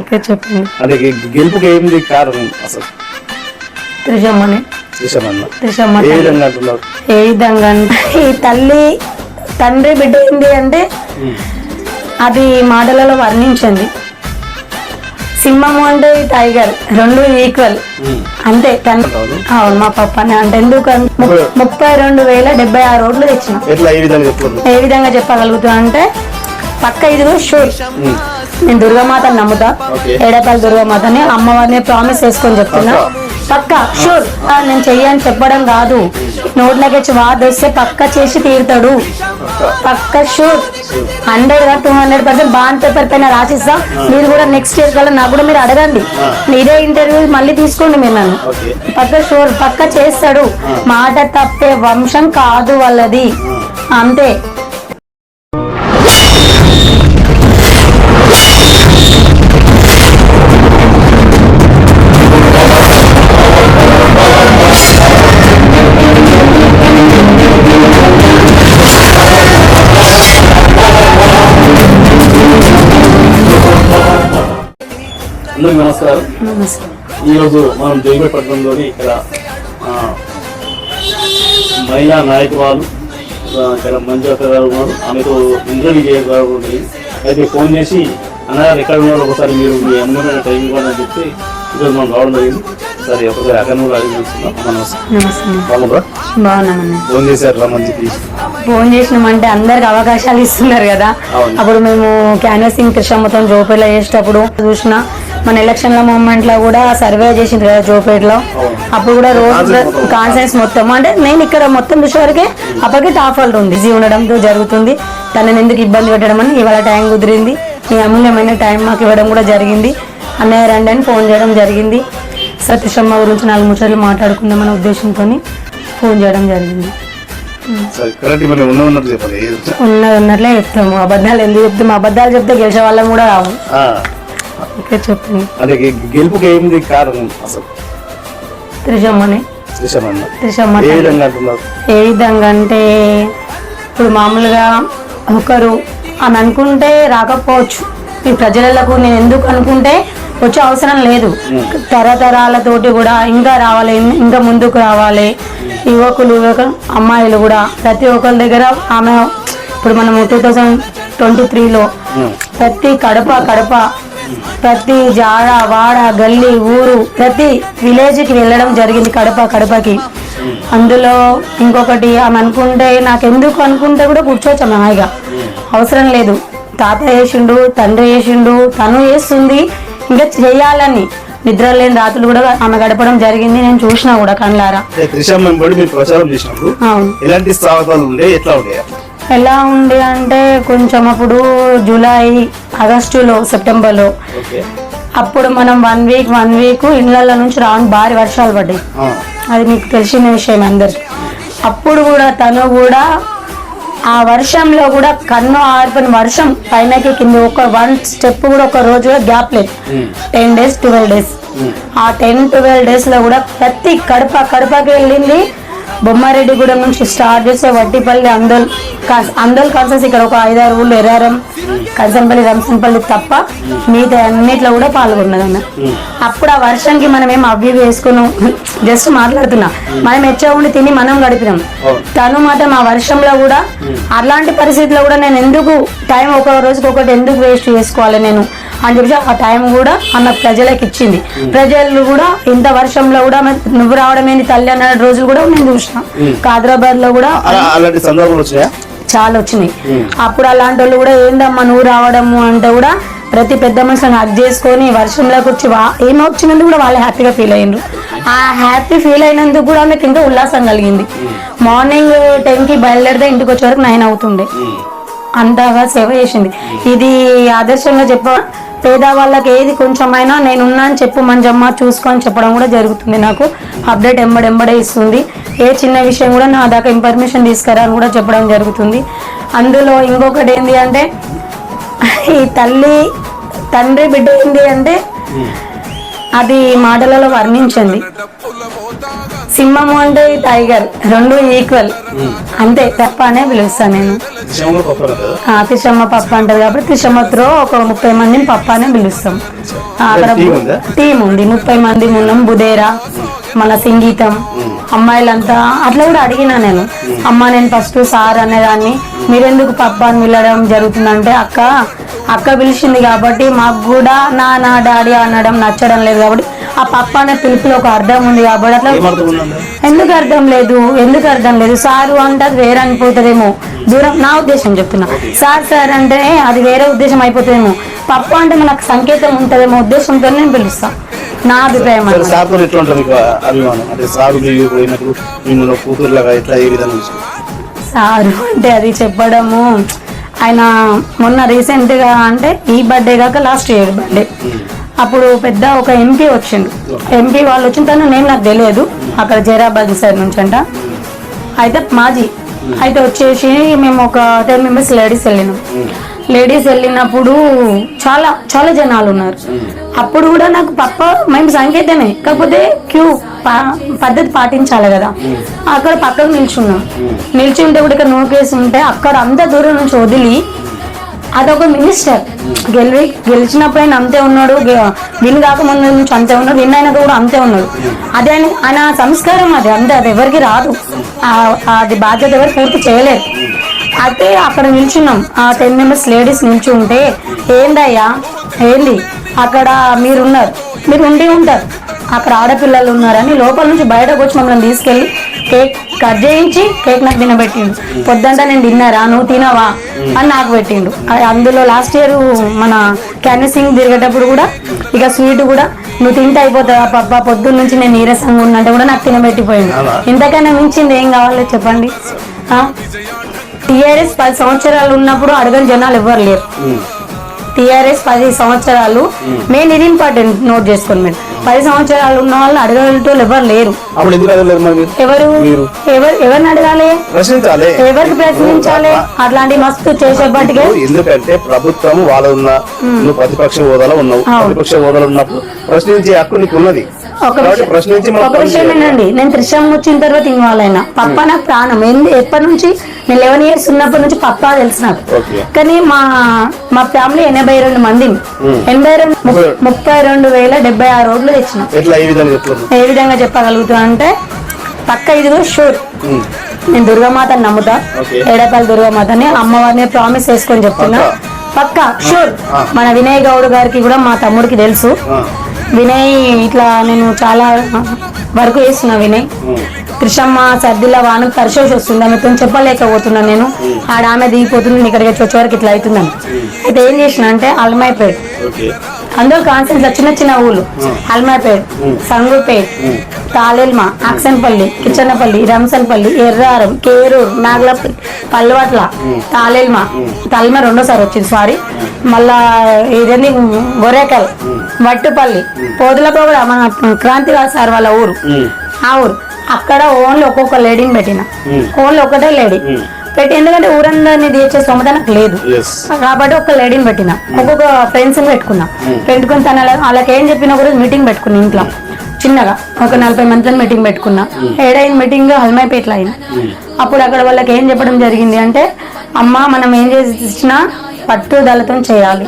Okay చెప్పండి. అంటే గెలుపుకి ఏంది కారణం అసలు? త్రిషమ్మని త్రిషమన్న త్రిషమ్మ ఏ. విధంగా అంటున్నారు? ఏ విధంగా అంటే ఈ తల్లి తండ్రి బిడ్డ ఏంటి అంటే అది మాటలలో వర్ణించింది. సింహము అంటే టైగర్ రెండు ఈక్వల్. అంతే అవును. మా పప్పని. అంటే ఎందుకు ముప్పై రెండు వేల డెబ్బై ఆరు రోడ్లు తెచ్చిన. విధంగా ఏ విధంగా చెప్పగలుగుతా అంటే పక్క ఇదిగో షూర్. నేను దుర్గామాతని నమ్ముతా. ఏడపల్లి దుర్గామాతని. అమ్మవారిని ప్రామిస్ చేసుకొని చెప్తున్నా. పక్క షూర్ నేను చెయ్యని చెప్పడం కాదు. నోట్లోకి వాద్ వస్తే పక్క చేసి తీరుతాడు. పక్క sure హండ్రెడ్గా two hundred percent bond paper పైన రాసిస్తా. మీరు కూడా నెక్స్ట్ ఇయర్ కల్లా నాకు కూడా మీరు అడగండి. మీరే ఇంటర్వ్యూ మళ్ళీ తీసుకోండి మీరు నన్ను పక్క షూర్ పక్క చేస్తాడు. మాట తప్పే వంశం కాదు వాళ్ళది. అంతే. అందరికి నమస్కారం. ఈరోజు మనం జైపేపట్నంలోని ఇక్కడ ఆ, మహిళా నాయకురాలు ఇక్కడ మంజుత గారు ఉన్నారు. ఆమెతో ఇంటర్వ్యూ చేయగలరు అయితే ఫోన్ చేసి అన్నగారు ఎక్కడ ఉన్నారు? ఒకసారి మీరు మీ అమ్మగారి టైం ఇవ్వండి అని చెప్పి ఈరోజు మనం రావడం జరిగింది. సరే ఒకసారి అక్కడ కూడా అడిగి బాగున్నామన్నా ఫోన్ చేశారు రమ్మని చెప్పి ఫోన్ చేసినామంటే అందరికి అవకాశాలు ఇస్తున్నారు కదా. అప్పుడు మేము క్యాన్వసింగ్ కృష్ణమ్మతో జోపేట్లో చేసేటప్పుడు చూసిన మన ఎలక్షన్ల మూమెంట్లో కూడా సర్వే చేసింది కదా జోపేటలో. అప్పుడు కూడా రోజు Conference మొత్తం. అంటే నేను ఇక్కడ మొత్తం చూసేవరకే అప్పటికి టాప్ హోల్డ్ ఉంది బిజీ ఉండడంతో జరుగుతుంది. తనని ఎందుకు ఇబ్బంది పెట్టడం అని ఇవాళ టైం కుదిరింది. మీ అమూల్యమైన టైం మాకు ఇవ్వడం కూడా జరిగింది. అన్నయ్య రండి అని ఫోన్ చేయడం జరిగింది. సతీషమ్మ గురించి నాలుగు ముచ్చట్లు మాట్లాడుకుందామనే ఉద్దేశంతో ఫోన్ చేయడం జరిగింది. ఉన్నది ఉన్నట్లే చెప్తాము. అబద్ధాలు ఎందుకు చెప్తాము? అబద్ధాలు చెప్తే గెలిచే వాళ్ళం కూడా రావు ఓకే చెప్పండి అంటే గెలుపుకి ఏంది కారణం అసలు? త్రిషమ్మని త్రిషమన్న త్రిషమ్మ ఏ. విధంగా అంటున్నారు? ఏ విధంగా అంటే ఇప్పుడు మామూలుగా ఒకరు అని అనుకుంటే రాకపోవచ్చు. ఈ ప్రజలకు నేను ఎందుకు అనుకుంటే వచ్చే అవసరం లేదు. తరతరాలతోటి కూడా ఇంకా రావాలి ఇంకా ముందుకు రావాలి. యువకులు యువకులు అమ్మాయిలు కూడా ప్రతి ఒక్కరి దగ్గర ఆమె ఇప్పుడు మనం టూ థౌజండ్ ట్వంటీ త్రీలో. ప్రతి కడప కడప ప్రతి జాడ వాడ గల్లీ ఊరు ప్రతి విలేజ్కి వెళ్ళడం జరిగింది కడప కడపకి. అందులో ఇంకొకటి ఆమె అనుకుంటే నాకు ఎందుకు అనుకుంటే కూడా కూర్చోవచ్చు హాయిగా. అవసరం లేదు. తాత చేసిండు తండ్రి చేసిండు తను చేస్తుంది ఇంకా చేయాలని నిద్ర లేని రాత్రులు కూడా ఆమె గడపడం జరిగింది. నేను చూసినా కూడా అవును. ఎలాంటి స్వాగతాలు ఉండే ఎట్లా ఉండే? ఎలా ఉంది అంటే కొంచెం అప్పుడు జూలై ఆగస్టులో సెప్టెంబర్లో. అప్పుడు మనం వన్ వీక్ వన్ వీక్ ఇళ్ళ నుంచి రాని భారీ వర్షాలు పడ్డాయి. అది మీకు తెలిసిన విషయం అందరికి. అప్పుడు కూడా తను కూడా ఆ వర్షంలో కూడా కన్ను ఆర్పిన వర్షం పైనకి కింద ఒక వన్ స్టెప్ కూడా ఒక రోజు కూడా గ్యాప్ లేదు. Ten days twelve days. ఆ టెన్ ట్వెల్వ్ డేస్లో కూడా ప్రతి కడప కడపకి వెళ్ళింది బొమ్మారెడ్డిగూడెం నుంచి స్టార్ట్ చేస్తే వడ్డిపల్లి అందల్ అందల్ కాన్సెన్స్ ఇక్కడ ఒక ఐదారు ఊళ్ళు ఎర్రారం కంచనపల్లి రంసనపల్లి తప్ప మిగతా అన్నిట్లో కూడా పాల్గొన్నది ఆమె అప్పుడు ఆ వర్షానికి మనం ఏం అవి వేసుకున్నాం? జస్ట్ మాట్లాడుతున్నా. మనం ఎచ్చా ఉండి తిని మనం గడిపినాం. తను మాత్రం ఆ వర్షంలో కూడా అలాంటి పరిస్థితిలో కూడా నేను ఎందుకు టైం ఒక రోజుకి ఒకటి ఎందుకు వేస్ట్ చేసుకోవాలి నేను? అని చెప్పి ఆ టైం కూడా అన్న ప్రజలకు ఇచ్చింది. ప్రజలు కూడా ఇంత వర్షంలో కూడా నువ్వు రావడం ఏంది తల్లి అన్న రోజులు కూడా నేను చూసిన. కాదరాబాద్లో కూడా అలా అలాంటి సందర్భాలు వచ్చినాయా? చాలా వచ్చినాయి. అప్పుడు అలాంటి వాళ్ళు కూడా ఏందమ్మా నువ్వు రావడము అంటే కూడా ప్రతి పెద్ద మనుషులను హక్ చేసుకొని వర్షంలోకి వచ్చి వా ఏమొచ్చినందుకు కూడా వాళ్ళు హ్యాపీగా ఫీల్ అయ్యిండ్రు ఆ హ్యాపీ ఫీల్ అయినందుకు కూడా ఆమెకి ఇంకా ఉల్లాసం కలిగింది. మార్నింగ్ టెన్కి బయలుదేరితే ఇంటికి వచ్చే వరకు నైన్ అవుతుండే. అంతగా సేవ చేసింది. ఇది ఆదర్శంగా చెప్ప పేదవాళ్ళకి ఏది కొంచెమైనా నేనున్నా అని చెప్పు మంజమ్మ చూసుకొని చెప్పడం కూడా జరుగుతుంది నాకు. అప్డేట్ ఎంబడెంబడే ఇస్తుంది. ఏ చిన్న విషయం కూడా నా దాకా ఇన్ఫర్మేషన్ తీసుకురా అని కూడా చెప్పడం జరుగుతుంది. అందులో ఇంకొకటి ఏంటి అంటే ఈ తల్లి తండ్రి బిడ్డ ఏంటి అంటే అది మాటలలో వర్ణించింది. సింహము అంటే టైగర్ రెండు ఈక్వల్. అంతే తప్ప అనే పిలుస్తాను నేను. తిషమ్మ పప్ప అంటది కాబట్టి తిషమ్మతో ఒక ముప్పై మందిని పప్ప అనే పిలుస్తాం. అక్కడ టీం ఉందా? ముప్పై మంది ఉన్నాం బుదేరా మన సంగీతం అమ్మాయిలంతా అట్లా కూడా అడిగినా నేను. అమ్మ నేను ఫస్ట్ సార్ అనేదాన్ని మీరెందుకు పప్ప అని పిలవడం జరుగుతుందంటే అక్క అక్క పిలిచింది కాబట్టి మాకు కూడా నా నా డాడీ అనడం నచ్చడం లేదు కాబట్టి ఆ పప్ప అనే పిలుపులో ఒక అర్థం ఉంది కాబట్టి అట్లా ఎందుకు అర్థం లేదు? ఎందుకు అర్థం లేదు? సారు అంటే అది వేరే అనిపోతుందేమో దూరం నా ఉద్దేశం చెప్తున్నా. సార్ సార్ అంటే అది వేరే ఉద్దేశం అయిపోతుందేమో. పప్పు అంటే మనకు సంకేతం ఉంటుందేమో ఉద్దేశంతో నేను పిలుస్తా. నా అభిప్రాయం. సార్తో ఎట్లా ఉంటుంది అభిమానం? అంటే సార్ కూతురులాగా ఎట్లా ఏ విధంగా సారు అంటే అది చెప్పడము. ఆయన మొన్న రీసెంట్గా అంటే ఈ బర్త్డే కాక లాస్ట్ ఇయర్ బర్త్డే. అప్పుడు పెద్ద ఒక ఎంపీ వచ్చిండు. ఎంపీ వాళ్ళు వచ్చిన తను నేను నాకు తెలియదు. అక్కడ జైరాబాద్ సైడ్ నుంచి అంట. అయితే మాజీ. అయితే వచ్చేసి మేము ఒక టెన్ మెంబర్స్ లేడీస్ వెళ్ళినాం. లేడీస్ వెళ్ళినప్పుడు చాలా చాలా జనాలు ఉన్నారు. అప్పుడు కూడా నాకు పప్ప మేము సంకేతమే. కాకపోతే క్యూ పద్ధతి పాటించాలి కదా. అక్కడ పక్కకు నిల్చున్నాం. నిల్చి ఉంటే కూడా ఇక్కడ నోకేసి ఉంటే అక్కడ అంత దూరం నుంచి వదిలి అదొక మినిస్టర్. గెలి గెలిచినప్పుడు ఆయన అంతే ఉన్నాడు. విన్ కాకముందు నుంచి అంతే ఉన్నాడు. విన్ అయినాక కూడా అంతే ఉన్నాడు. అదే ఆయన సంస్కారం అది. అంతే అది ఎవరికి రాదు. అది బాధ్యత ఎవరు పూర్తి చేయలేరు. అయితే అక్కడ నిల్చున్నాం. ఆ టెన్ మెంబర్స్ లేడీస్ నిల్చి ఉంటే ఏందయ్యా? ఏంది? అక్కడ మీరున్నారు. మీరు ఉండి ఉంటారు. అక్కడ ఆడపిల్లలు ఉన్నారని లోపల నుంచి బయటకు వచ్చి మమ్మల్ని తీసుకెళ్ళి కేక్ కట్ చేయించి కేక్ నాకు తినబెట్టిండు. పొద్దంట నేను తిన్నారా? నువ్వు తినవా? అని నాకు పెట్టిండు. అది అందులో లాస్ట్ ఇయర్ మన క్యాన్వసింగ్ తిరిగేటప్పుడు కూడా ఇక స్వీట్ కూడా నువ్వు తింటే అయిపోతావా పప్ప? పొద్దున్న నుంచి నేను నీరసంగా ఉన్నంటే కూడా నాకు తినబెట్టిపోయిండు. అవునా? ఇంతకన్నా మించింది ఏం కావాలో చెప్పండి? టీఆర్ఎస్ పది సంవత్సరాలు ఉన్నప్పుడు అడగని జనాలు ఎవ్వరు లేరు. టీఆర్ఎస్ పది సంవత్సరాలు మెయిన్ ఇది ఇంపార్టెంట్ నోట్ చేసుకోండి మీరు. పది సంవత్సరాలు ఉన్న వాళ్ళు అడగేటోళ్ళు ఎవరు లేరు. ఎవరు. ఎవరు? ఎవరిని అడగాలి? ప్రశ్నించాలి. ఎవరికి ప్రశ్నించాలి? అట్లాంటి మస్తు చేసేపటికే ఎందుకంటే ప్రభుత్వం వాళ్ళ ఉన్న నువ్వు ప్రతిపక్ష హోదాలో ఉన్నావు. ప్రతిపక్ష హోదాలో ఉన్నప్పుడు ప్రశ్నించే హక్కు నీకు ఉన్నది ఒక ఒక విషయం. ఏంటండి? నేను త్రిశం వచ్చిన తర్వాత ఇన్వాల్వ్ అయినా పప్ప నాకు ప్రాణం. ఎందు ఎప్పటి నుంచి? నేను లెవెన్ ఇయర్స్ ఉన్నప్పటి నుంచి పప్ప తెలుసు నాకు. కానీ మా మా ఫ్యామిలీ ఎనభై రెండు మంది. ఎనభై రెండు ముప్పై రెండు. వేల డెబ్బై ఆరు రోడ్లు తెచ్చినాం. ఏ విధంగా చెప్పగలుగుతా అంటే పక్క ఇదిగో షూర్. నేను దుర్గామాతని నమ్ముతా. ఏడపల్లి దుర్గామాతని. అమ్మవారిని ప్రామిస్ చేసుకొని చెప్తున్నా. పక్క. షూర్. మన వినయ్ గౌడ్ గారికి కూడా మా తమ్ముడికి తెలుసు. వినయ్ ఇట్లా నేను చాలా వరకు చేస్తున్నా వినయ్. కృష్ణమ్మ సర్దిల వానకు పరిశోషి వస్తుంది ఆమెతో చెప్పలేకపోతున్నా నేను. ఆడ ఆమె దిగిపోతుంది ఇక్కడికి వచ్చే వరకు ఇట్లా అవుతుందని. అయితే ఏం చేసిన అంటే అల్మైపేట్ అందరూ కాన్సెన్స్ చిన్న చిన్న ఊళ్ళు అల్మాపేట్ సంగుపేట్ తాళెల్మ అక్సన్పల్లి కిచ్చన్నపల్లి రంసన్పల్లి ఎర్రారం కేరూరు నాగలపల్లి పల్లవట్ల తాళెల్మ తల్మ రెండోసారి వచ్చింది సారీ మళ్ళా ఇదేంది? గొరేకల్ వట్టుపల్లి పోదులతో కూడా మన క్రాంతి రాజు సార్ వాళ్ళ ఊరు. ఆ ఊరు. అక్కడ ఓన్లీ ఒక్కొక్క లేడీని పెట్టిన. ఓన్లీ ఒకటే లేడీ పెట్టి ఎందుకంటే ఊరందరినీ తీర్చే స్తోమత నాకు లేదు. కాబట్టి ఒక లేడీని పెట్టిన ఒక్కొక్క ఫ్రెండ్స్ పెట్టుకున్నా. పెట్టుకుని తన వాళ్ళకి ఏం చెప్పిన రోజు మీటింగ్ పెట్టుకున్నా ఇంట్లో. చిన్నగా ఒక నలభై మందితో మీటింగ్ పెట్టుకున్నా. ఏడైన మీటింగ్ హల్మైపేటలో అయింది అప్పుడు అక్కడ వాళ్ళకి ఏం చెప్పడం జరిగింది అంటే అమ్మ మనం ఏం చేసి ఇచ్చినా పట్టుదలతో చేయాలి.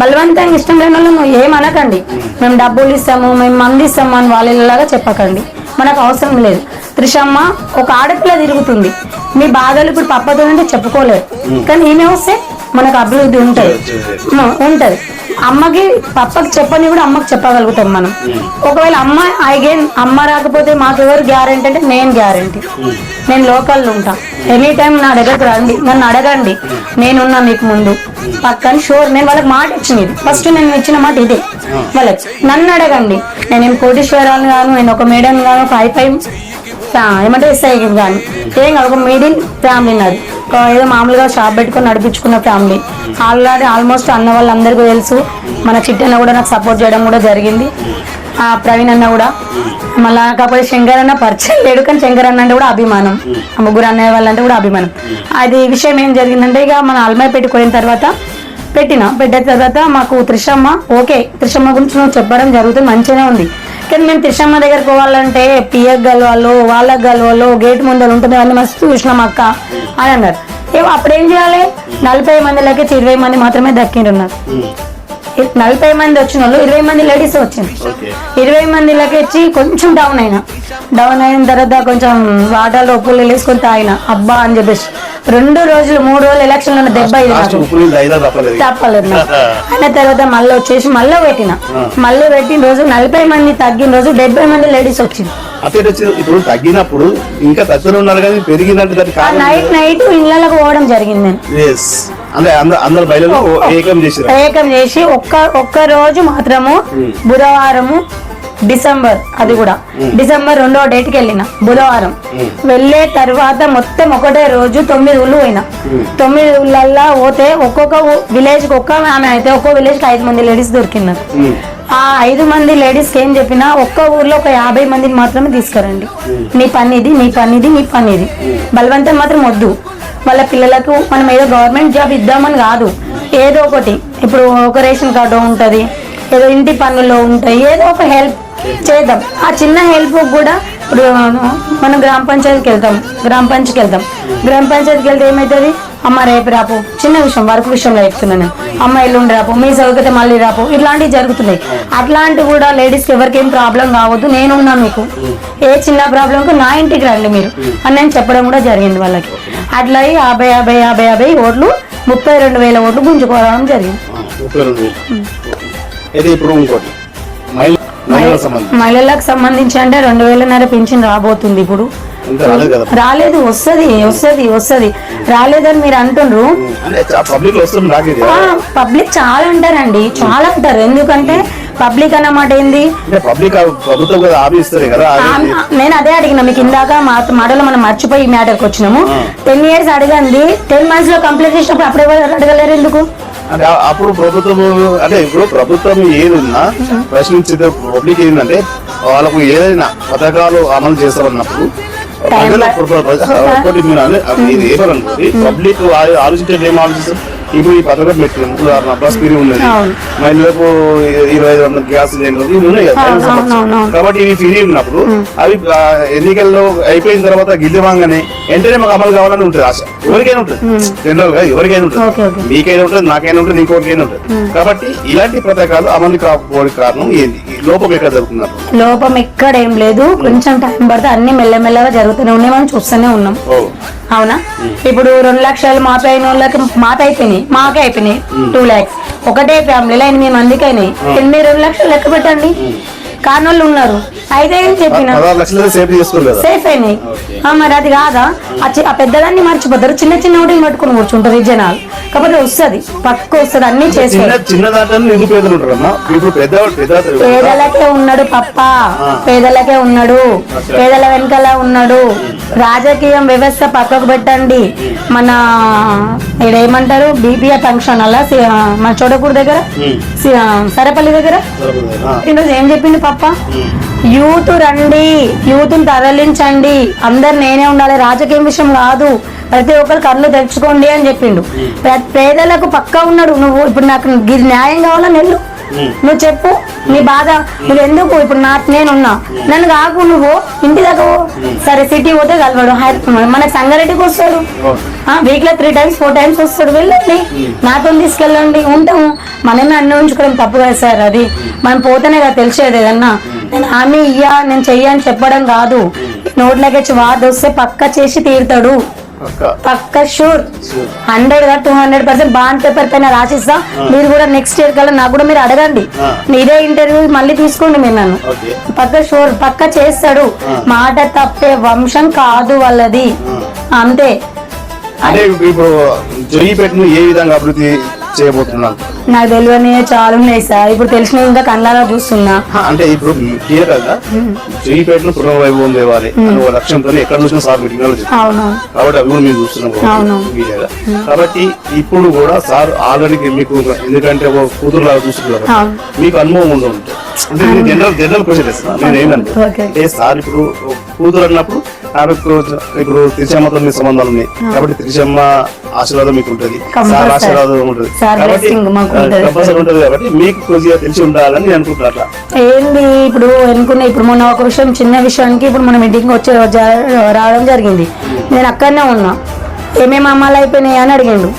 బలవంతంగా ఇష్టం లేని వాళ్ళు నువ్వు ఏమనకండి మేము డబ్బులు ఇస్తాము మేము మంది ఇస్తాము అని వాళ్ళలాగా చెప్పకండి. మనకు అవసరం లేదు. త్రిషమ్మ ఒక ఆడపిల్ల తిరుగుతుంది. మీ బాధలు ఇప్పుడు పప్పతో అంటే చెప్పుకోలేరు కానీ ఈమె వస్తే మనకు అభివృద్ధి ఉంటుంది. ఉంటది. అమ్మకి పప్పకి చెప్పని కూడా అమ్మకి చెప్పగలుగుతాం మనం. ఒకవేళ అమ్మ అగైన్ అమ్మ రాకపోతే మాకెవరు గ్యారెంటీ అంటే నేను గ్యారెంటీ నేను లోకల్లో ఉంటా. ఎనీ టైం నా దగ్గరకు రండి. నన్ను అడగండి. నేనున్నా మీకు ముందు. పక్కన షూర్ నేను వాళ్ళకి మాట ఇచ్చినది ఫస్ట్ నేను ఇచ్చిన మాట ఇదే. వాళ్ళకి నన్ను అడగండి. నేనేం కోటీశ్వరాలు గాను నేను ఒక మేడం గాను ఒక హైఫై ఏమంటే ఎస్ఐ కానీ ఏం కాదు ఒక మిడిల్ ఫ్యామిలీ నాది ఏదో మామూలుగా షాప్ పెట్టుకొని నడిపించుకున్న ఫ్యామిలీ ఆల్రెడీ ఆల్మోస్ట్ అన్న వాళ్ళందరికీ తెలుసు. మన చిట్టన్న కూడా నాకు సపోర్ట్ చేయడం కూడా జరిగింది. ఆ ప్రవీణ్ అన్న కూడా. మళ్ళా కాకపోతే శంకర్ అన్న పరిచయం లేడు కానీ శంకర్ అన్న అంటే కూడా అభిమానం. ఆ ముగ్గురు అన్నయ్య వాళ్ళంటే కూడా అభిమానం. అది విషయం ఏం జరిగిందంటే ఇక మన అల్మాయి పెట్టుకున్న తర్వాత పెట్టిన. పెట్టిన తర్వాత మాకు త్రిషమ్మ ఓకే త్రిషమ్మ గురించి నువ్వు చెప్పడం జరుగుతుంది మంచిగానే ఉంది. కానీ మేము త్రిషమ్మ దగ్గరకు పోవాలంటే పిఎక్ గలవాళ్ళు వాళ్ళకి గలవాళ్ళు గేట్ ముందర ఉంటుంది మస్తు చూసినాం అక్క అని అన్నారు. ఏమో అప్పుడు ఏం చేయాలి? నలభై మందిలకి ఇరవై మంది మాత్రమే దక్కిండున్నారు నలభై మంది వచ్చిన వాళ్ళు ఇరవై మంది లేడీస్ వచ్చింది ఇరవై మందిలకి వచ్చి కొంచెం డౌన్ అయినా. డౌన్ అయిన తర్వాత కొంచెం వాటర్లో ఉప్పులు వేసుకొని తాగిన. అబ్బా అని చెప్పేసి. రెండు రోజులు మూడు రోజులు ఎలక్షన్ ఉన్న దెబ్బ ఇది తప్పలేదు. అయిన తర్వాత మళ్ళీ వచ్చేసి మళ్ళీ పెట్టిన. మళ్ళీ పెట్టిన రోజు నలభై మంది తగ్గిన రోజు డెబ్బై మంది లేడీస్ వచ్చింది వచ్చి ఇప్పుడు తగ్గినప్పుడు ఇంకా తగ్గుతూ ఉన్నారు కానీ పెరిగిందంటే దానికి ఆ కారణం నైట్ నైట్ ఇళ్ళకి పోవడం జరిగింది. నేను అంటే అందరు ఏకం చేసారు ప్రయోగం చేసి ఒక్క ఒక్క రోజు మాత్రము బుధవారము డిసెంబర్ అది కూడా. డిసెంబర్ రెండో డేట్కి వెళ్ళిన బుధవారం. వెళ్ళే తర్వాత మొత్తం ఒకటే రోజు తొమ్మిది ఊళ్ళు పోయినా. తొమ్మిది ఊళ్ళల్లో పోతే ఒక్కొక్క విలేజ్కి ఒక్క ఆమె అయితే ఒక్కో విలేజ్కి ఐదు మంది లేడీస్ దొరికినారు. ఆ ఐదు మంది లేడీస్కి ఏం చెప్పినా ఒక్క ఊర్లో ఒక యాభై మందిని మాత్రమే తీసుకురండి. నీ పని ఇది నీ పని ఇది నీ పని ఇది బలవంతం మాత్రం వద్దు. వాళ్ళ పిల్లలకు మనం ఏదో గవర్నమెంట్ జాబ్ ఇద్దామని కాదు. ఏదో ఒకటి. ఇప్పుడు ఒక రేషన్ కార్డు ఉంటుంది ఏదో ఇంటి పనుల్లో ఉంటాయి ఏదో ఒక హెల్ప్ చేద్దాం. ఆ చిన్న హెల్ప్ కూడా ఇప్పుడు మనం గ్రామ పంచాయతీకి వెళ్తాం గ్రామ పంచాయతీకి వెళ్తాం. గ్రామ పంచాయతీకి వెళ్తే ఏమవుతుంది అమ్మ రేపు రాపు. చిన్న విషయం వర్క్ విషయంలో చెప్తున్నాను నేను. అమ్మ ఎల్లుండి రాపు మీ సౌకర్యత మళ్ళీ రాపు. ఇట్లాంటివి జరుగుతున్నాయి. అట్లాంటివి కూడా లేడీస్కి ఎవరికి ప్రాబ్లం కావద్దు. నేనున్నా మీకు. ఏ చిన్న ప్రాబ్లంకు నా ఇంటికి రండి మీరు. అని నేను చెప్పడం కూడా జరిగింది వాళ్ళకి. అట్లా యాభై యాభై యాభై యాభై ఓట్లు ముప్పై రెండు వేల ఓట్లు గుంజుకోవడం జరిగింది. అయితే ఇప్పుడు ఇంకోటి మహిళలకు సంబంధించి. అంటే రెండు వేలన్నర పింఛన్ రాబోతుంది ఇప్పుడు. రాలేదు వస్తుంది వస్తుంది వస్తుంది. రాలేదని మీరు అంటుండ్రు. అంటే పబ్లిక్ చాలా అంటారండి చాలా అంటారు. ఎందుకంటే పబ్లిక్ అన్నమాట ఏంది? నేను అదే అడిగిన మీకు ఇందాక మా మాటలో మనం మర్చిపోయి ఈ మ్యాటర్కి వచ్చినాము. టెన్ ఇయర్స్ అడగండి. టెన్ మంత్స్లో కంప్లీట్ చేసినప్పుడు అప్పుడు ఎవరు అడగలేరు ఎందుకు? అంటే అప్పుడు ప్రభుత్వం అంటే ఇప్పుడు ప్రభుత్వం ఏదున్నా ప్రశ్నించే పబ్లిక్ ఏంటంటే వాళ్ళకు ఏదైనా పథకాలు అమలు చేస్తామన్నప్పుడు ప్రజలు ఒకటి మీరు ఇది ఏమనుకోండి పబ్లిక్ ఆలోచించేది ఏం ఆలోచిస్తారు? ఇప్పుడు ఈ పథకం పెట్టినాం ఉదాహరణ బస్ ఫ్రీ ఉన్నది. మహిళలకు ఇరవై ఐదు వందల గ్యాస్ సిలిండర్ ఇవి ఉన్నాయి కదా. కాబట్టి ఇవి ఫ్రీ ఉన్నప్పుడు అవి ఎన్నికల్లో అయిపోయిన తర్వాత గిల్లివాంగానే వెంటనే మాకు అమలు కావాలని ఉంటుంది ఆశ. ఎవరికైనా ఉంటుంది. జనరల్గా ఎవరికైనా ఉంటుంది. మీకైనా ఉంటుంది నాకైనా ఉంటుంది ఇంకోటికైనా ఉంటుంది. కాబట్టి ఇలాంటి పథకాలు అమలు కాకపోవడానికి కారణం ఏంది? లోపం ఎక్కడ జరుగుతున్నారు లోపం ఎక్కడ ఏం లేదు. కొంచెం టైం పడితే అన్ని మెల్లమెల్లగా జరుగుతూనే ఉన్నాయి మనం చూస్తూనే ఉన్నాం. ఓ. అవునా? ఇప్పుడు రెండు లక్షలు మాపై అయిన వాళ్ళకి మాపై అయిపోయినాయి మాకే అయిపోయినాయి టూ ల్యాక్స్ ఒకటే ఫ్యామిలీలో ఎనిమిది మందికి అయినాయి. ఎనిమిది రెండు లక్షలు లెక్క పెట్టండి. కానోళ్ళు ఉన్నారు. అయితే ఏం చెప్పిన సేఫ్ అయినాయి మరి అది కాదా? ఆ పెద్దదాన్ని మర్చిపోతారు. చిన్న చిన్న ఒకటి పట్టుకుని కూర్చుంటారు ఈ జనాలు. కాకపోతే వస్తుంది. పక్క వస్తుంది. అన్ని చేస్తారు. పేదలకే ఉన్నాడు పప్ప. పేదలకే ఉన్నాడు. పేదల వెనకాల ఉన్నాడు. రాజకీయం వ్యవస్థ పక్కకు పెట్టండి. మన ఇక్కడ ఏమంటారు? బీపీఆర్ ఫంక్షన్ అలా మన చోడకూరు దగ్గర? సరపల్లి దగ్గర? ఈరోజు ఏం చెప్పింది పప్ప యూత్ రండి యూత్ తరలించండి. అందరు నేనే ఉండాలి రాజకీయం విషయం కాదు ప్రతి ఒక్కరు కళ్ళు తెచ్చుకోండి అని చెప్పిండు. పేదలకు పక్కా ఉన్నాడు నువ్వు. ఇప్పుడు నాకు న్యాయం కావాలా నెల్లు? నువ్వు చెప్పు నీ బాధ నువ్వు ఎందుకు ఇప్పుడు నా నేనున్నా? నన్ను కాకు నువ్వు ఇంటి దాకా పో. సరే సిటీ పోతే కలవడు మనకి సంగారెడ్డికి వస్తాడు. వీక్లో త్రీ టైమ్స్ ఫోర్ టైమ్స్ వస్తాడు. వెళ్ళండి. నాతో తీసుకెళ్ళండి. ఉంటాము. మనమే అన్ని ఉంచుకోవడం తప్పు కదా సార్ అది. మనం పోతేనే కదా తెలిసేది ఏదన్నా. నేను హామీ ఇయ్యా నేను చెయ్యా అని చెప్పడం కాదు. నోట్లోకి వచ్చి వార్డు వస్తే పక్క చేసి తీరుతాడు. పక్క. Sure హండ్రెడ్గా two hundred percent bond paper పైన రాసిస్తా. మీరు కూడా నెక్స్ట్ ఇయర్ కల్లా నాకు కూడా మీరు అడగండి. ఇదే ఇంటర్వ్యూ మళ్ళీ తీసుకోండి మీరు నన్ను. పక్క షూర్ పక్క చేస్తాడు. మాట తప్పే వంశం కాదు వాళ్ళది. అంతే. అంటే ఇప్పుడు ఏ విధంగా అభివృద్ధి చేయబోతున్నారు? నాకు తెలియని చాలా ఉన్నాయి సార్. ఇప్పుడు తెలిసిన ఇంకా కళ్ళారా చూస్తున్నా. అంటే ఇప్పుడు క్లియర్ కదా? జొయ్యిపేటను పునర్వైభవం తేవాలి అని ఒక లక్ష్యంతో ఎక్కడ చూసినా సార్. అవును. కాబట్టి అవి కూడా మేము చూస్తున్నాం. కాబట్టి ఇప్పుడు కూడా సార్ ఆల్రెడీ మీకు ఎందుకంటే ఒక కూతురు లాగా చూస్తున్నారు. మీకు అనుభవం ఉంటుంది అంటే జనరల్ జనరల్ క్వశ్చన్ ఇస్తున్నా నేను ఏంటంటే సార్ ఇప్పుడు కూతురు అన్నప్పుడు ఆమెకు ఇప్పుడు త్రిశమ్మతో మీ సంబంధాలు ఉన్నాయి. కాబట్టి త్రిశమ్మ ఆశీర్వాదం మీకు ఉంటుంది. సార్ ఆశీర్వాదం ఉంటుంది. కాబట్టి మాకు ఉంటుంది. కంపల్సరీ ఉంటుంది కాబట్టి మీకు కొద్దిగా తెలిసి ఉండాలని నేను అనుకుంటున్నా అట్లా. ఏంది ఇప్పుడు అనుకున్న ఇప్పుడు మొన్న ఒక విషయం చిన్న విషయానికి ఇప్పుడు మన మీటింగ్ వచ్చి రావడం జరిగింది. నేను అక్కడనే ఉన్నా. ఏమేమి అమ్మాలు అయిపోయినాయి అని అడిగిండు.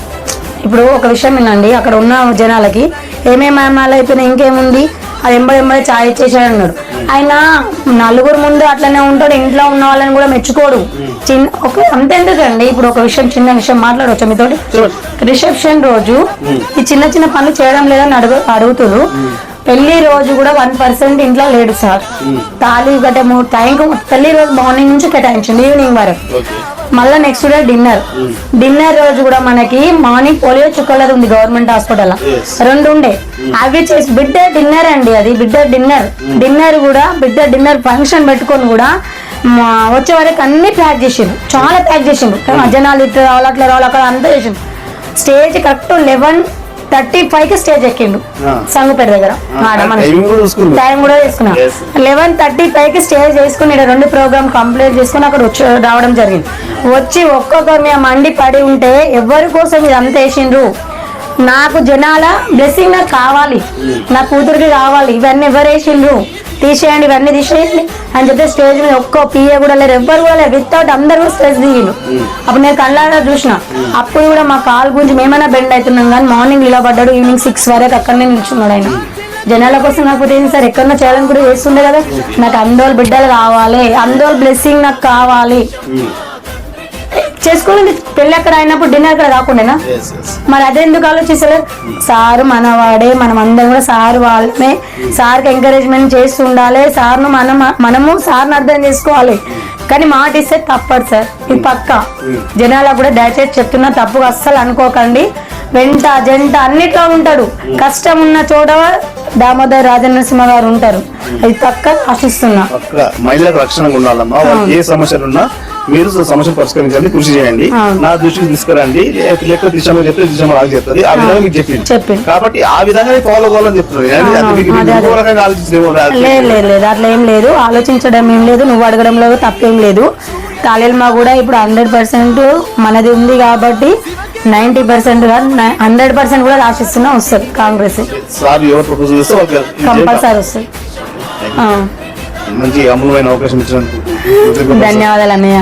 ఇప్పుడు ఒక విషయం వినండి. అక్కడ ఉన్న జనాలకి ఏమేమి అమ్మాలు అయిపోయినాయి ఇంకేముంది? అది ఎంబడి ఎంబడి ఛాయ్ ఇచ్చేసాడు అన్నాడు ఆయన నలుగురు ముందు అట్లనే ఉంటాడు ఇంట్లో ఉన్న వాళ్ళని కూడా మెచ్చుకోడు. చిన్న ఒక అంతెందుకండి ఇప్పుడు ఒక విషయం చిన్న విషయం మాట్లాడవచ్చు మీతోటి? రిసెప్షన్ రోజు ఈ చిన్న చిన్న పనులు చేయడం లేదని అడుగు అడుగుతున్నారు పెళ్ళి రోజు కూడా వన్ పర్సెంట్ ఇంట్లో లేడు సార్. తాళి గట్ట మూడు టైంకి పెళ్ళి రోజు మార్నింగ్ నుంచి కేటాయించండి ఈవినింగ్ వరకు. మళ్ళీ నెక్స్ట్ డే డిన్నర్ డిన్నర్ రోజు కూడా మనకి మార్నింగ్ పోలియో చుక్కలది ఉంది గవర్నమెంట్ హాస్పిటల్. రెండు ఉండే. అవి చేసి బిడ్డ డిన్నర్ అండి అది బిడ్డ డిన్నర్ డిన్నర్ కూడా బిడ్డ డిన్నర్ ఫంక్షన్ పెట్టుకొని కూడా వచ్చే వరకు అన్ని ప్యాక్ చేసిండు చాలా ప్యాక్ చేసిండు జనాలు ఇట్లా రావాలి అట్లా రావాలి అక్కడ అంతా చేసిండు స్టేజ్ కరెక్ట్ లెవెన్ థర్టీ ఫైవ్కి స్టేజ్ ఎక్కిండు. సంగుపేట దగ్గర. టైం కూడా తీసుకున్నాం. లెవెన్ థర్టీ ఫైవ్కి స్టేజ్ చేసుకుని రెండు ప్రోగ్రామ్ కంప్లీట్ చేసుకుని అక్కడ వచ్చి రావడం జరిగింది. వచ్చి ఒక్కొక్కరు మేము మండి పడి ఉంటే ఎవరి కోసం ఇదంతా వేసిండ్రు? నాకు జనాల బ్లెస్సింగ్ నాకు కావాలి. నా కూతురికి కావాలి. ఇవన్నీ ఎవరు వేసిండ్రు? తీసేయండి ఇవన్నీ తీసేయండి అని చెప్పి స్టేజ్ మీద ఒక్క పిఏ కూడా లేరు. ఎవ్వరు కూడా లేరు. వితౌట్ అందరు కూడా స్ట్రెస్ దిగిండు అప్పుడు నేను కళ్ళారా చూసిన. అప్పుడు కూడా మా కాల్ గురించి మేమైనా బెండ్ అవుతున్నాం కానీ మార్నింగ్ నిలబడ్డాడు ఈవినింగ్ సిక్స్ వరకు అక్కడనే నిల్చున్నాడు ఆయన. జనాల కోసం నాకు ఏంటి సార్ ఎక్కడన్నా చేయాలని కూడా చేస్తుండే కదా. నాకు అందోళ బిడ్డలు కావాలి. అందోళ బ్లెస్సింగ్ నాకు కావాలి. చేసుకోండి. పెళ్ళి అక్కడ అయినప్పుడు డిన్నర్ అక్కడ కాకుండా మరి అదే ఎందుకు ఆలోచిస్తలేరు సారు మనవాడే మనం అందరం కూడా సార్ వాళ్ళమే. సార్కి ఎంకరేజ్మెంట్ చేస్తూ ఉండాలి. సార్ను మనం మనము సార్ని అర్థం చేసుకోవాలి. కానీ మాట ఇస్తే తప్పదు సార్. ఇది పక్క. జనాలకు కూడా దయచేసి చెప్తున్నా తప్పుగా అస్సలు అనుకోకండి. వెంట జంట అన్నిట్లో ఉంటాడు. కష్టం ఉన్న చోట దామోదర్ రాజనరసింహ గారు ఉంటారు. ఇది పక్క ఆశిస్తున్నా. మహిళలకు రక్షణగా ఉండాలమ్మా. ఏ సమస్యలు ఉన్నా మీరు సమస్యలు పరిష్కరించండి కృషి చేయండి. నా దృష్టికి తీసుకురండి. లెక్క దిశమ చెప్తే దిశమ నాకు చెప్తుంది. ఆ విధంగా మీకు చెప్పింది. చెప్పింది. కాబట్టి ఆ విధంగా ఫాలో కావాలని చెప్తున్నారు అది- అది అదే, అదే. అట్లా ఏం లేదు. ఆలోచించడం ఏం లేదు. నువ్వు అడగడంలో తప్పేం లేదు. తాళేల్మా కూడా ఇప్పుడు హండ్రెడ్ పర్సెంట్ మనది ఉంది కాబట్టి నైంటీ పర్సెంట్ హండ్రెడ్ పర్సెంట్ కూడా ఆశిస్తున్నా వస్తుంది కాంగ్రెస్. కంపల్సరీ వస్తుంది. ధన్యవాదాలు అన్నయ్య.